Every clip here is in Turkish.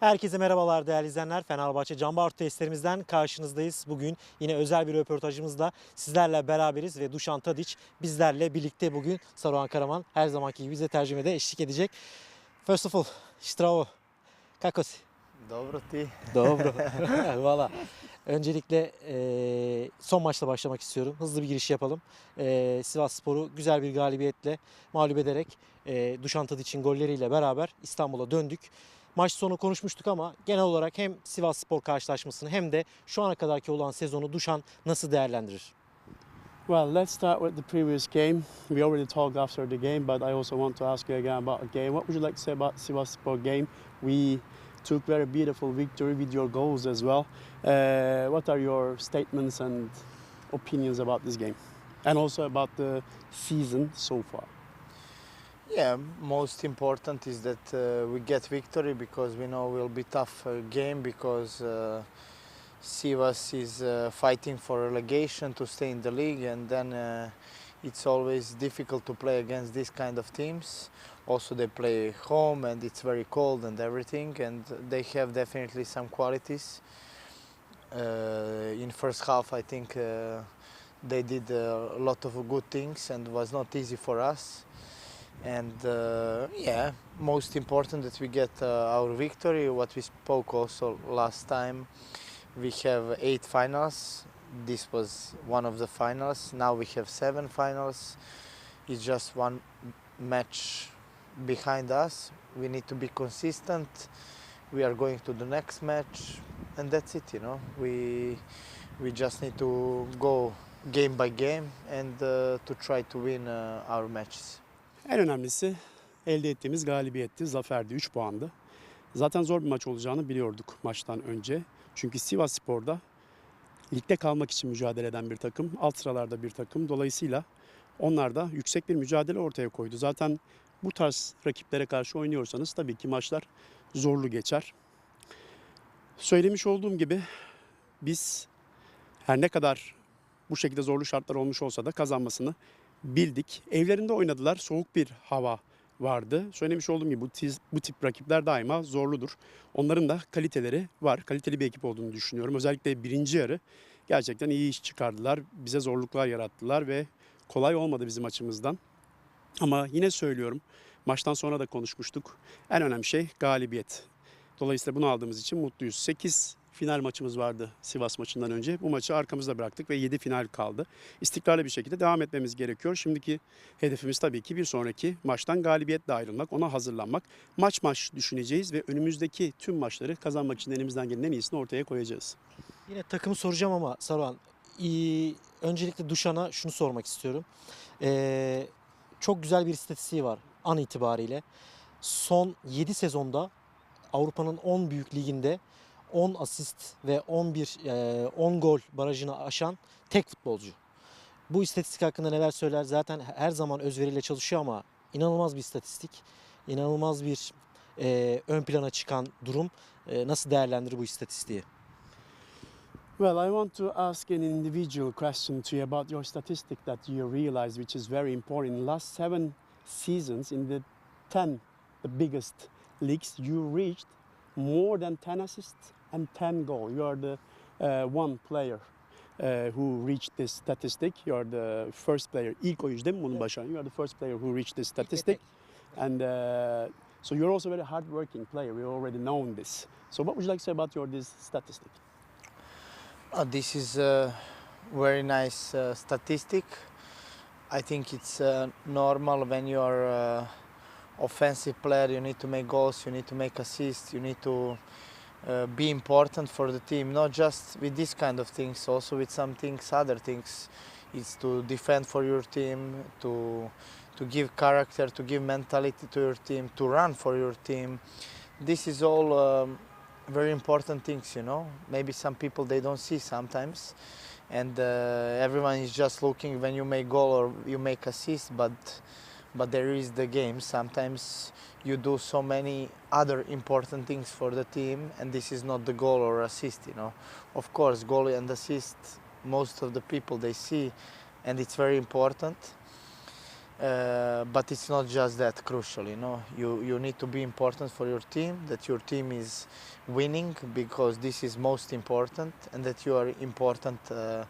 Herkese merhabalar değerli izleyenler. Fenerbahçe Cambart testlerimizden karşınızdayız. Bugün yine özel bir röportajımızla sizlerle beraberiz ve Dušan Tadić bizlerle birlikte bugün Saruhan Karaman her zamanki gibi bize tercümede eşlik edecek. First of all, Stravo, kako si? Dobro ti. Dobro. Valla. Öncelikle e, son maçla başlamak istiyorum. Hızlı bir giriş yapalım. E, Sivas Spor'u güzel bir galibiyetle mağlup ederek e, Dušan Tadić'in golleriyle beraber İstanbul'a döndük. Maç sonu konuşmuştuk ama genel olarak hem Sivas Spor karşılaşmasını hem de şu ana kadarki olan sezonu Dušan nasıl değerlendirir? Well, let's start with the previous game. We already talked after the game, but I also want to ask you again about the game. What would you like to say about Sivasspor game? We took very beautiful victory with your goals as well. Uh, what are your statements and opinions about this game, and also about the season so far? Yeah, most important is that uh, we get victory because we know will be tough uh, game because uh, Sivas is uh, fighting for relegation to stay in the league and then uh, it's always difficult to play against these kind of teams. Also they play home and it's very cold and everything and they have definitely some qualities. Uh, in first half I think uh, they did a lot of good things and was not easy for us. And uh, yeah most important that we get uh, our victory. What we spoke also last time we have eight finals. This was one of the finals. Now we have seven finals. It's just one match behind us. We need to be consistent. We are going to the next match. And that's it you know. We we just need to go game by game and uh, to try to win uh, our matches En önemlisi elde ettiğimiz galibiyetti, zaferdi, 3 puandı. Zaten zor bir maç olacağını biliyorduk maçtan önce. Çünkü Sivas Spor'da ligde kalmak için mücadele eden bir takım, alt sıralarda bir takım. Dolayısıyla onlar da yüksek bir mücadele ortaya koydu. Zaten bu tarz rakiplere karşı oynuyorsanız tabii ki maçlar zorlu geçer. Söylemiş olduğum gibi biz her ne kadar bu şekilde zorlu şartlar olmuş olsa da kazanmasını bildik. Evlerinde oynadılar. Soğuk bir hava vardı. Söylemiş olduğum gibi bu, tiz- bu tip rakipler daima zorludur. Onların da kaliteleri var. Kaliteli bir ekip olduğunu düşünüyorum. Özellikle birinci yarı gerçekten iyi iş çıkardılar. Bize zorluklar yarattılar ve kolay olmadı bizim açımızdan. Ama yine söylüyorum. Maçtan sonra da konuşmuştuk. En önemli şey galibiyet. Dolayısıyla bunu aldığımız için mutluyuz. 8 final maçımız vardı Sivas maçından önce. Bu maçı arkamızda bıraktık ve 7 final kaldı. İstikrarlı bir şekilde devam etmemiz gerekiyor. Şimdiki hedefimiz tabii ki bir sonraki maçtan galibiyetle ayrılmak, ona hazırlanmak. Maç maç düşüneceğiz ve önümüzdeki tüm maçları kazanmak için elimizden gelen en iyisini ortaya koyacağız. Yine takımı soracağım ama Saruhan, öncelikle Dušan'a şunu sormak istiyorum. Ee, çok güzel bir istatistiği var an itibariyle. Son 7 sezonda Avrupa'nın 10 büyük liginde 10 asist ve 11 e, 10 gol barajını aşan tek futbolcu. Bu istatistik hakkında neler söyler? Zaten her zaman özveriyle çalışıyor ama inanılmaz bir istatistik. inanılmaz bir e, ön plana çıkan durum. E, nasıl değerlendirir bu istatistiği? Well, I want to ask an individual question to you about your statistic that you realize, which is very important. In the last seven seasons, in the 10 the biggest leagues, you reached more than 10 assists and 10 goals. You are the uh, one player uh, who reached this statistic. You are the first player. İlk oyuncu değil mi bunu başaran? You are the first player who reached this statistic. And uh, so you're also a very hardworking player. We already known this. So what would you like to say about your this statistic? Uh, this is a very nice uh, statistic. I think it's uh, normal when you are uh, offensive player. You need to make goals. You need to make assists. You need to uh, be important for the team. Not just with this kind of things, also with some things, other things. It's to defend for your team, to to give character, to give mentality to your team, to run for your team. This is all. Um, very important things you know maybe some people they don't see sometimes and uh, everyone is just looking when you make goal or you make assist but but there is the game sometimes you do so many other important things for the team and this is not the goal or assist you know of course goal and assist most of the people they see and it's very important Uh, but it's not just that crucial, you know. You you need to be important for your team, that your team is winning because this is most important, and that you are important uh,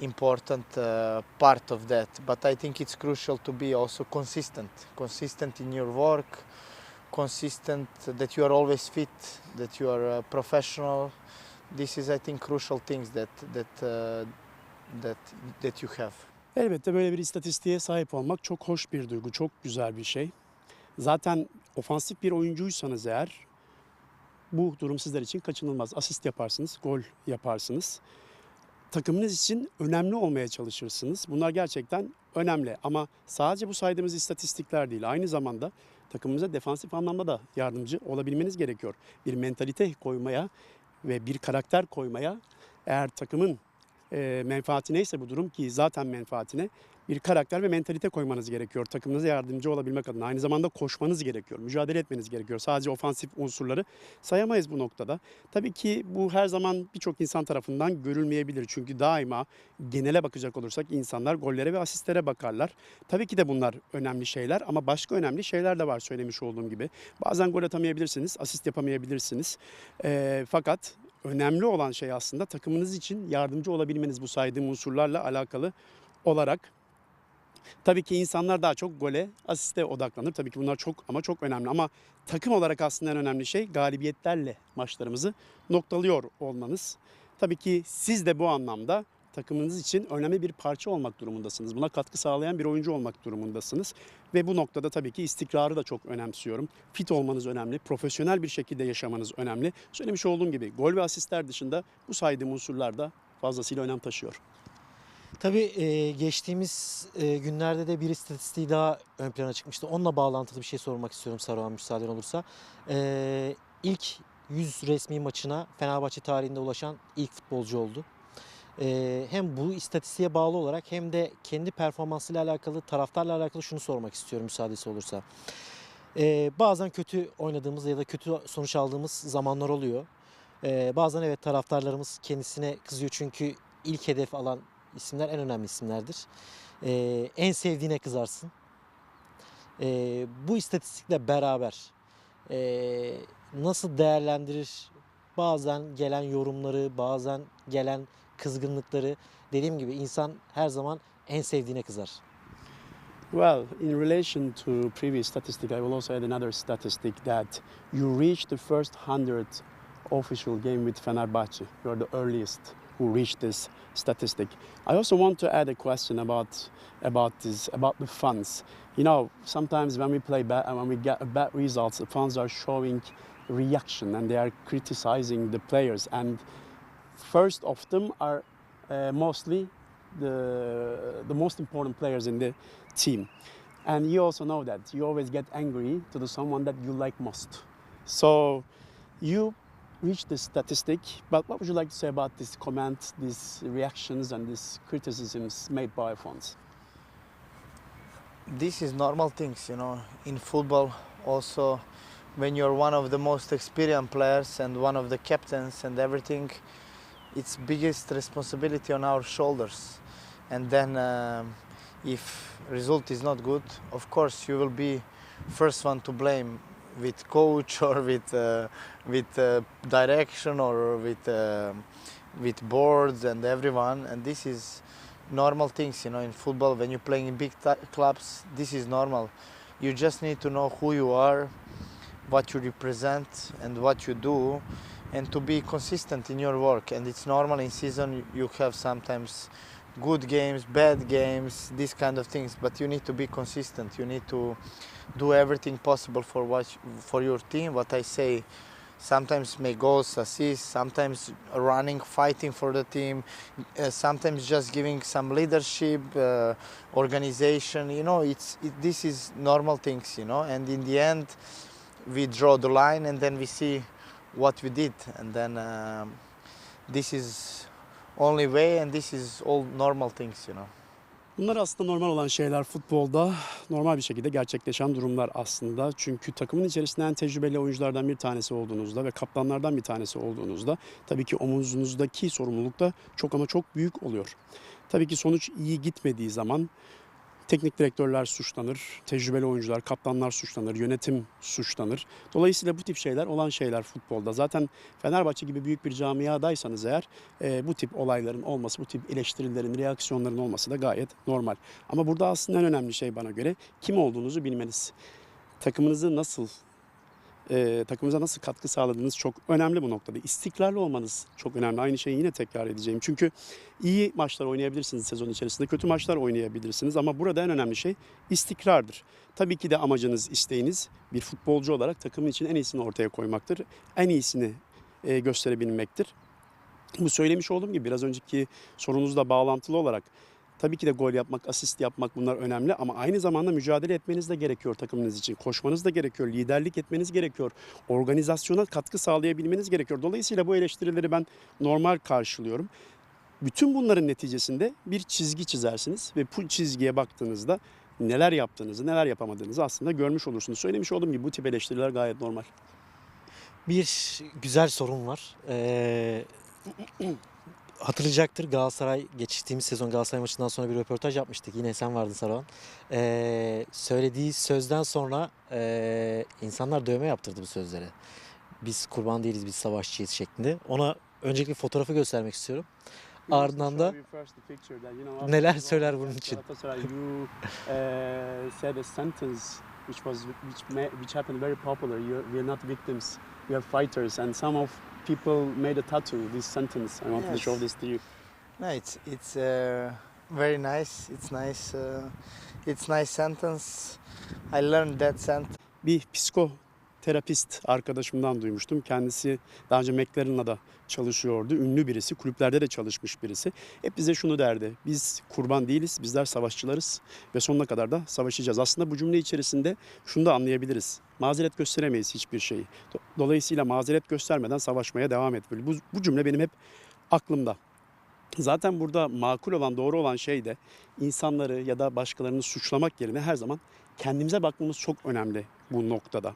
important uh, part of that. But I think it's crucial to be also consistent, consistent in your work, consistent that you are always fit, that you are uh, professional. This is, I think, crucial things that that uh, that that you have. Elbette böyle bir istatistiğe sahip olmak çok hoş bir duygu, çok güzel bir şey. Zaten ofansif bir oyuncuysanız eğer bu durum sizler için kaçınılmaz. Asist yaparsınız, gol yaparsınız. Takımınız için önemli olmaya çalışırsınız. Bunlar gerçekten önemli ama sadece bu saydığımız istatistikler değil. Aynı zamanda takımımıza defansif anlamda da yardımcı olabilmeniz gerekiyor. Bir mentalite koymaya ve bir karakter koymaya eğer takımın e, menfaati bu durum ki zaten menfaatine bir karakter ve mentalite koymanız gerekiyor. Takımınıza yardımcı olabilmek adına. Aynı zamanda koşmanız gerekiyor. Mücadele etmeniz gerekiyor. Sadece ofansif unsurları sayamayız bu noktada. Tabii ki bu her zaman birçok insan tarafından görülmeyebilir. Çünkü daima genele bakacak olursak insanlar gollere ve asistlere bakarlar. Tabii ki de bunlar önemli şeyler ama başka önemli şeyler de var söylemiş olduğum gibi. Bazen gol atamayabilirsiniz, asist yapamayabilirsiniz. Ee, fakat önemli olan şey aslında takımınız için yardımcı olabilmeniz bu saydığım unsurlarla alakalı olarak. Tabii ki insanlar daha çok gole, asiste odaklanır. Tabii ki bunlar çok ama çok önemli. Ama takım olarak aslında en önemli şey galibiyetlerle maçlarımızı noktalıyor olmanız. Tabii ki siz de bu anlamda takımınız için önemli bir parça olmak durumundasınız. Buna katkı sağlayan bir oyuncu olmak durumundasınız. Ve bu noktada tabii ki istikrarı da çok önemsiyorum. Fit olmanız önemli, profesyonel bir şekilde yaşamanız önemli. Söylemiş olduğum gibi gol ve asistler dışında bu saydığım unsurlar da fazlasıyla önem taşıyor. Tabii geçtiğimiz günlerde de bir istatistiği daha ön plana çıkmıştı. Onunla bağlantılı bir şey sormak istiyorum Saruhan müsaaden olursa. İlk 100 resmi maçına Fenerbahçe tarihinde ulaşan ilk futbolcu oldu. Hem bu istatistiğe bağlı olarak hem de kendi performansıyla alakalı, taraftarla alakalı şunu sormak istiyorum müsaadesi olursa. Bazen kötü oynadığımız ya da kötü sonuç aldığımız zamanlar oluyor. Bazen evet taraftarlarımız kendisine kızıyor çünkü ilk hedef alan isimler en önemli isimlerdir. Ee, en sevdiğine kızarsın. Ee, bu istatistikle beraber ee, nasıl değerlendirir bazen gelen yorumları, bazen gelen kızgınlıkları. Dediğim gibi insan her zaman en sevdiğine kızar. Well, in relation to previous statistic, I will also add another statistic that you reached the first 100 official game with Fenerbahce. You are the earliest who reached this statistic. I also want to add a question about about this about the funds. You know, sometimes when we play bad and when we get bad results, the fans are showing reaction and they are criticizing the players. And first of them are uh, mostly the the most important players in the team. And you also know that you always get angry to the someone that you like most. So you reach this statistic, but what would you like to say about this comment, these reactions, and these criticisms made by fans? this is normal things you know in football also when you're one of the most experienced players and one of the captains and everything it's biggest responsibility on our shoulders and then um, if result is not good of course you will be first one to blame with coach or with uh, with uh, direction or with uh, with boards and everyone. And this is normal things you know in football when you're playing in big clubs this is normal. You just need to know who you are what you represent and what you do and to be consistent in your work. And it's normal in season you have sometimes good games bad games these kind of things but you need to be consistent. You need to do everything possible for what for your team. What i say sometimes make goals assists sometimes running fighting for the team uh, sometimes just giving some leadership uh, organization you know it's it, this is normal things you know and in the end we draw the line and then we see what we did. And then um, this is only way and this is all normal things you know Bunlar aslında normal olan şeyler futbolda normal bir şekilde gerçekleşen durumlar aslında. Çünkü takımın içerisinden tecrübeli oyunculardan bir tanesi olduğunuzda ve kaptanlardan bir tanesi olduğunuzda tabii ki omuzunuzdaki sorumluluk da çok ama çok büyük oluyor. Tabii ki sonuç iyi gitmediği zaman Teknik direktörler suçlanır, tecrübeli oyuncular, kaptanlar suçlanır, yönetim suçlanır. Dolayısıyla bu tip şeyler olan şeyler futbolda. Zaten Fenerbahçe gibi büyük bir camiadaysanız eğer e, bu tip olayların olması, bu tip eleştirilerin, reaksiyonların olması da gayet normal. Ama burada aslında en önemli şey bana göre kim olduğunuzu bilmeniz. Takımınızı nasıl e, takımınıza nasıl katkı sağladığınız çok önemli bu noktada. İstikrarlı olmanız çok önemli. Aynı şeyi yine tekrar edeceğim. Çünkü iyi maçlar oynayabilirsiniz sezon içerisinde, kötü maçlar oynayabilirsiniz ama burada en önemli şey istikrardır. Tabii ki de amacınız, isteğiniz bir futbolcu olarak takımın için en iyisini ortaya koymaktır. En iyisini e, gösterebilmektir. Bu söylemiş olduğum gibi biraz önceki sorunuzla bağlantılı olarak Tabii ki de gol yapmak, asist yapmak bunlar önemli ama aynı zamanda mücadele etmeniz de gerekiyor takımınız için. Koşmanız da gerekiyor, liderlik etmeniz gerekiyor. Organizasyona katkı sağlayabilmeniz gerekiyor. Dolayısıyla bu eleştirileri ben normal karşılıyorum. Bütün bunların neticesinde bir çizgi çizersiniz ve bu çizgiye baktığınızda neler yaptığınızı, neler yapamadığınızı aslında görmüş olursunuz. Söylemiş olduğum gibi bu tip eleştiriler gayet normal. Bir güzel sorun var. Ee, hatırlayacaktır Galatasaray geçtiğimiz sezon Galatasaray maçından sonra bir röportaj yapmıştık. Yine sen vardın Saruhan. Ee, söylediği sözden sonra ee, insanlar dövme yaptırdı bu sözlere. Biz kurban değiliz, biz savaşçıyız şeklinde. Ona öncelikle fotoğrafı göstermek istiyorum. Ardından da neler söyler bunun için? You uh, said a sentence which was which which happened very popular. You, we are not victims, we are fighters, and some of people made a tattoo. This sentence. I wanted to show this to you. No, it's it's uh, very nice. It's nice. Uh, it's nice sentence. I learned that sentence. Bir psikoterapist arkadaşımdan duymuştum. Kendisi daha önce McLaren'la da çalışıyordu. Ünlü birisi, kulüplerde de çalışmış birisi. Hep bize şunu derdi. Biz kurban değiliz, bizler savaşçılarız ve sonuna kadar da savaşacağız. Aslında bu cümle içerisinde şunu da anlayabiliriz. Mazeret gösteremeyiz hiçbir şeyi. Do- Dolayısıyla mazeret göstermeden savaşmaya devam etmeli. Bu, bu cümle benim hep aklımda. Zaten burada makul olan, doğru olan şey de insanları ya da başkalarını suçlamak yerine her zaman kendimize bakmamız çok önemli bu noktada.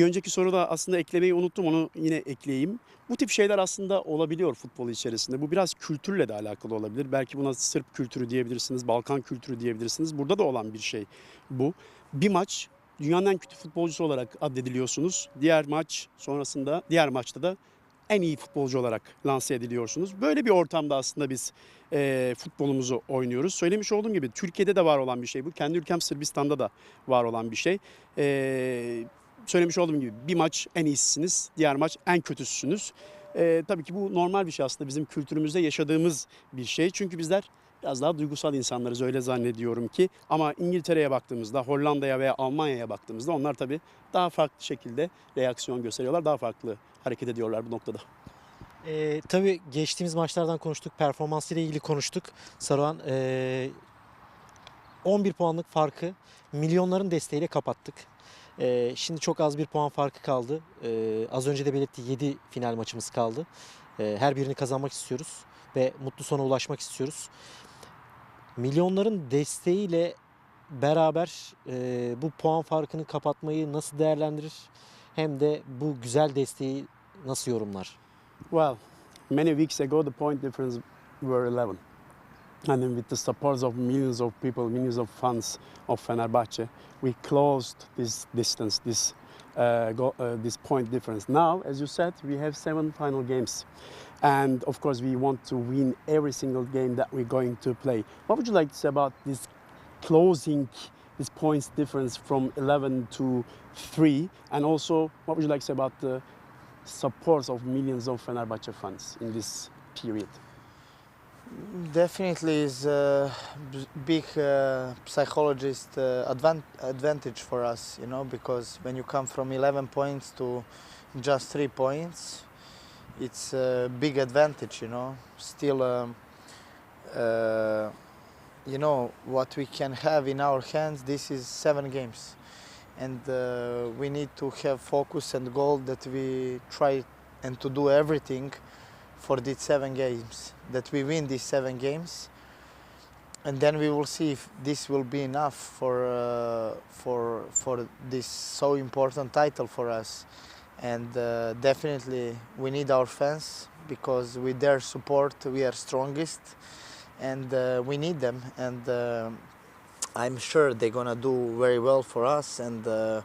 Bir önceki soruda aslında eklemeyi unuttum onu yine ekleyeyim. Bu tip şeyler aslında olabiliyor futbol içerisinde. Bu biraz kültürle de alakalı olabilir. Belki buna Sırp kültürü diyebilirsiniz, Balkan kültürü diyebilirsiniz. Burada da olan bir şey bu. Bir maç dünyanın en kötü futbolcusu olarak addediliyorsunuz. Diğer maç sonrasında, diğer maçta da en iyi futbolcu olarak lanse ediliyorsunuz. Böyle bir ortamda aslında biz e, futbolumuzu oynuyoruz. Söylemiş olduğum gibi Türkiye'de de var olan bir şey bu. Kendi ülkem Sırbistan'da da var olan bir şey. E, söylemiş olduğum gibi bir maç en iyisisiniz, diğer maç en kötüsünüz. E, tabii ki bu normal bir şey aslında bizim kültürümüzde yaşadığımız bir şey. Çünkü bizler biraz daha duygusal insanlarız öyle zannediyorum ki. Ama İngiltere'ye baktığımızda, Hollanda'ya veya Almanya'ya baktığımızda onlar tabii daha farklı şekilde reaksiyon gösteriyorlar. Daha farklı hareket ediyorlar bu noktada. Ee, tabii geçtiğimiz maçlardan konuştuk. Performansıyla ilgili konuştuk. Saruhan ee, 11 puanlık farkı milyonların desteğiyle kapattık. Ee, şimdi çok az bir puan farkı kaldı. Ee, az önce de belirttiği 7 final maçımız kaldı. Ee, her birini kazanmak istiyoruz ve mutlu sona ulaşmak istiyoruz. Milyonların desteğiyle beraber ee, bu puan farkını kapatmayı nasıl değerlendirir? Hem de bu güzel desteği nasıl yorumlar? Well, many weeks ago, the point difference were 11. And then with the support of millions of people, millions of fans of Fenerbahce, we closed this distance, this, uh, go, uh, this point difference. Now, as you said, we have seven final games. And of course, we want to win every single game that we're going to play. What would you like to say about this closing this points difference from 11 to 3? And also, what would you like to say about the support of millions of Fenerbahce fans in this period. Definitely is a big uh, psychologist uh, advan- advantage for us, you know, because when you come from 11 points to just three points, it's a big advantage, you know. Still, um, uh, you know, what we can have in our hands, this is seven games. And uh, we need to have focus and goal that we try and to do everything for these seven games, that we win these seven games, and then we will see if this will be enough for uh, for for this so important title for us. And uh, definitely we need our fans because with their support we are strongest, and uh, we need them. And uh, I'm sure they're gonna do very well for us, and uh,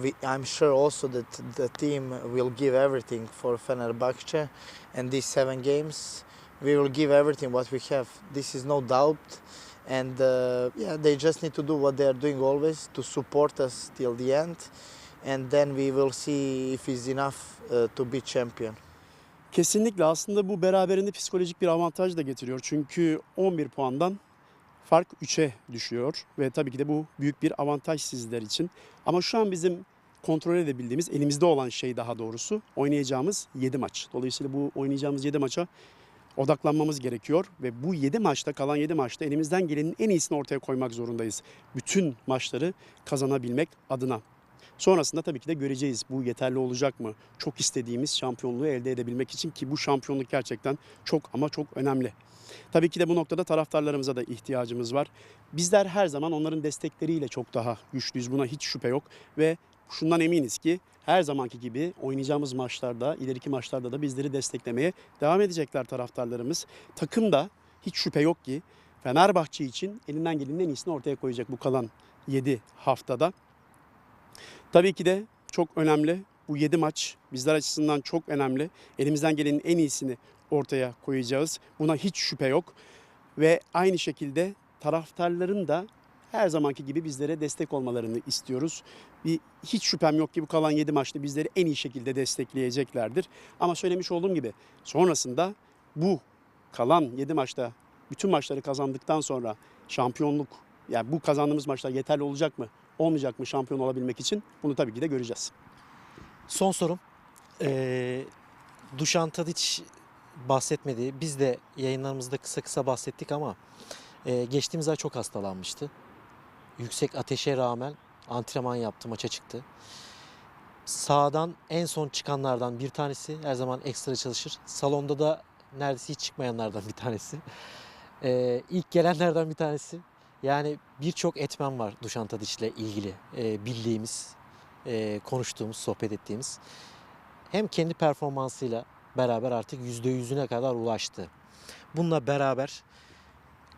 we, I'm sure also that the team will give everything for Fenerbahce, and these seven games we will give everything what we have. This is no doubt, and uh, yeah, they just need to do what they are doing always to support us till the end, and then we will see if it's enough uh, to be champion. Kesinlikle aslında bu beraberinde psikolojik bir avantaj da getiriyor. Çünkü 11 puandan fark 3'e düşüyor ve tabii ki de bu büyük bir avantaj sizler için. Ama şu an bizim kontrol edebildiğimiz, elimizde olan şey daha doğrusu oynayacağımız 7 maç. Dolayısıyla bu oynayacağımız 7 maça odaklanmamız gerekiyor ve bu 7 maçta kalan 7 maçta elimizden gelenin en iyisini ortaya koymak zorundayız. Bütün maçları kazanabilmek adına. Sonrasında tabii ki de göreceğiz bu yeterli olacak mı? Çok istediğimiz şampiyonluğu elde edebilmek için ki bu şampiyonluk gerçekten çok ama çok önemli. Tabii ki de bu noktada taraftarlarımıza da ihtiyacımız var. Bizler her zaman onların destekleriyle çok daha güçlüyüz. Buna hiç şüphe yok ve şundan eminiz ki her zamanki gibi oynayacağımız maçlarda, ileriki maçlarda da bizleri desteklemeye devam edecekler taraftarlarımız. Takım da hiç şüphe yok ki Fenerbahçe için elinden gelenin en iyisini ortaya koyacak bu kalan 7 haftada. Tabii ki de çok önemli. Bu 7 maç bizler açısından çok önemli. Elimizden gelenin en iyisini ortaya koyacağız. Buna hiç şüphe yok. Ve aynı şekilde taraftarların da her zamanki gibi bizlere destek olmalarını istiyoruz. Bir hiç şüphem yok ki bu kalan 7 maçta bizleri en iyi şekilde destekleyeceklerdir. Ama söylemiş olduğum gibi sonrasında bu kalan 7 maçta bütün maçları kazandıktan sonra şampiyonluk yani bu kazandığımız maçlar yeterli olacak mı? Olmayacak mı şampiyon olabilmek için? Bunu tabii ki de göreceğiz. Son sorum. Ee, Dušan Tadić bahsetmedi. Biz de yayınlarımızda kısa kısa bahsettik ama e, geçtiğimiz ay çok hastalanmıştı. Yüksek ateşe rağmen antrenman yaptı, maça çıktı. Sağdan en son çıkanlardan bir tanesi. Her zaman ekstra çalışır. Salonda da neredeyse hiç çıkmayanlardan bir tanesi. Ee, ilk gelenlerden bir tanesi. Yani birçok etmen var Dušan Tadić ile ilgili e, bildiğimiz, e, konuştuğumuz, sohbet ettiğimiz. Hem kendi performansıyla beraber artık %100'üne kadar ulaştı. Bununla beraber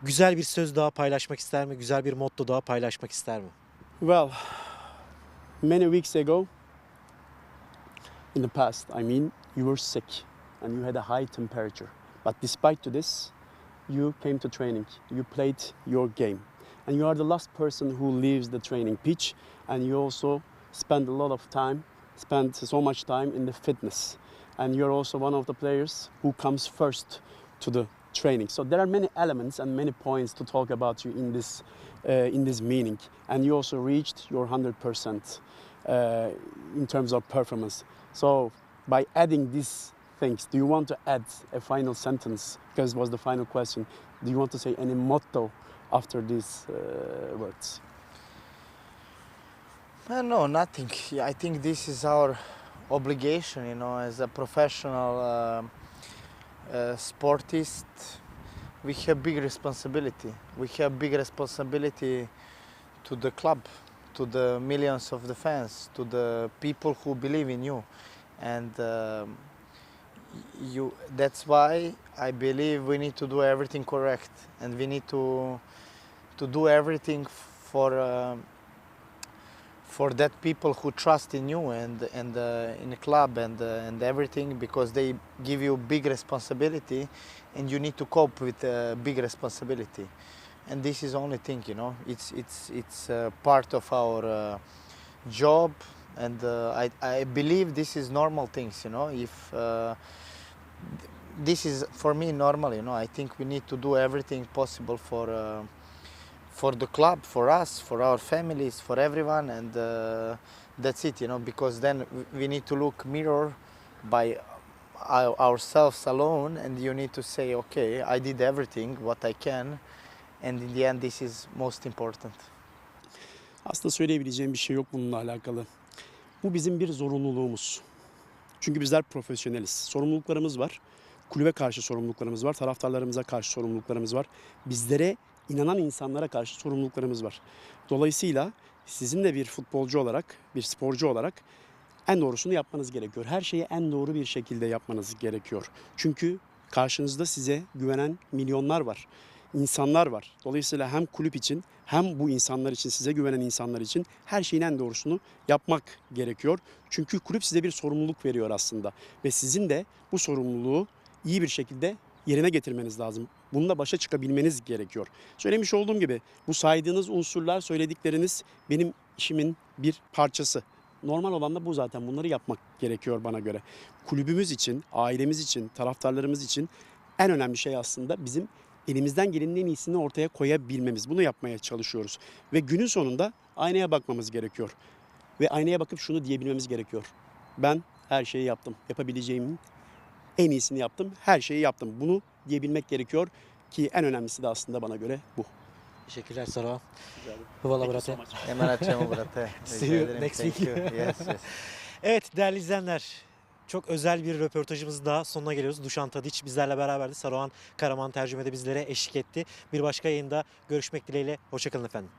güzel bir söz daha paylaşmak ister mi? Güzel bir motto daha paylaşmak ister mi? Well, many weeks ago, in the past, I mean, you were sick and you had a high temperature. But despite to this, you came to training. You played your game, and you are the last person who leaves the training pitch. And you also spend a lot of time, spend so much time in the fitness. And you're also one of the players who comes first to the training. So there are many elements and many points to talk about you in this uh, in this meaning. And you also reached your 100% uh, in terms of performance. So by adding these things, do you want to add a final sentence? Because it was the final question. Do you want to say any motto after these uh, words? Uh, no, nothing. I think this is our obligation, you know, as a professional uh, uh, sportist. We have big responsibility. We have big responsibility to the club, to the millions of the fans, to the people who believe in you, and um, you. That's why I believe we need to do everything correct, and we need to to do everything for. um for that people who trust in you and and uh, in the club and uh, and everything because they give you big responsibility and you need to cope with uh, big responsibility and this is only thing you know it's it's it's uh, part of our uh, job and uh, I, I believe this is normal things you know if uh, this is for me normal you know i think we need to do everything possible for uh, for the club, for us, for our families, for everyone, and uh, that's it, you know. Because then we need to look mirror by ourselves alone, and you need to say, okay, I did everything what I can, and in the end, this is most important. Aslında söyleyebileceğim bir şey yok bununla alakalı. Bu bizim bir zorunluluğumuz. Çünkü bizler profesyoneliz. Sorumluluklarımız var. Kulübe karşı sorumluluklarımız var. Taraftarlarımıza karşı sorumluluklarımız var. Bizlere inanan insanlara karşı sorumluluklarımız var. Dolayısıyla sizin de bir futbolcu olarak, bir sporcu olarak en doğrusunu yapmanız gerekiyor. Her şeyi en doğru bir şekilde yapmanız gerekiyor. Çünkü karşınızda size güvenen milyonlar var. İnsanlar var. Dolayısıyla hem kulüp için hem bu insanlar için, size güvenen insanlar için her şeyin en doğrusunu yapmak gerekiyor. Çünkü kulüp size bir sorumluluk veriyor aslında ve sizin de bu sorumluluğu iyi bir şekilde yerine getirmeniz lazım. Bununla başa çıkabilmeniz gerekiyor. Söylemiş olduğum gibi bu saydığınız unsurlar, söyledikleriniz benim işimin bir parçası. Normal olan da bu zaten. Bunları yapmak gerekiyor bana göre. Kulübümüz için, ailemiz için, taraftarlarımız için en önemli şey aslında bizim elimizden gelenin en iyisini ortaya koyabilmemiz. Bunu yapmaya çalışıyoruz. Ve günün sonunda aynaya bakmamız gerekiyor. Ve aynaya bakıp şunu diyebilmemiz gerekiyor. Ben her şeyi yaptım. Yapabileceğimin en iyisini yaptım. Her şeyi yaptım. Bunu diyebilmek gerekiyor ki en önemlisi de aslında bana göre bu. Teşekkürler Saruhan. Hvala brate. Hemen açacağım brate. See you ederim. next week. Yes, yes. Evet değerli izleyenler. Çok özel bir röportajımızın daha sonuna geliyoruz. Duşan Tadiç bizlerle beraberdi. Saruhan Karaman tercümede bizlere eşlik etti. Bir başka yayında görüşmek dileğiyle. Hoşçakalın efendim.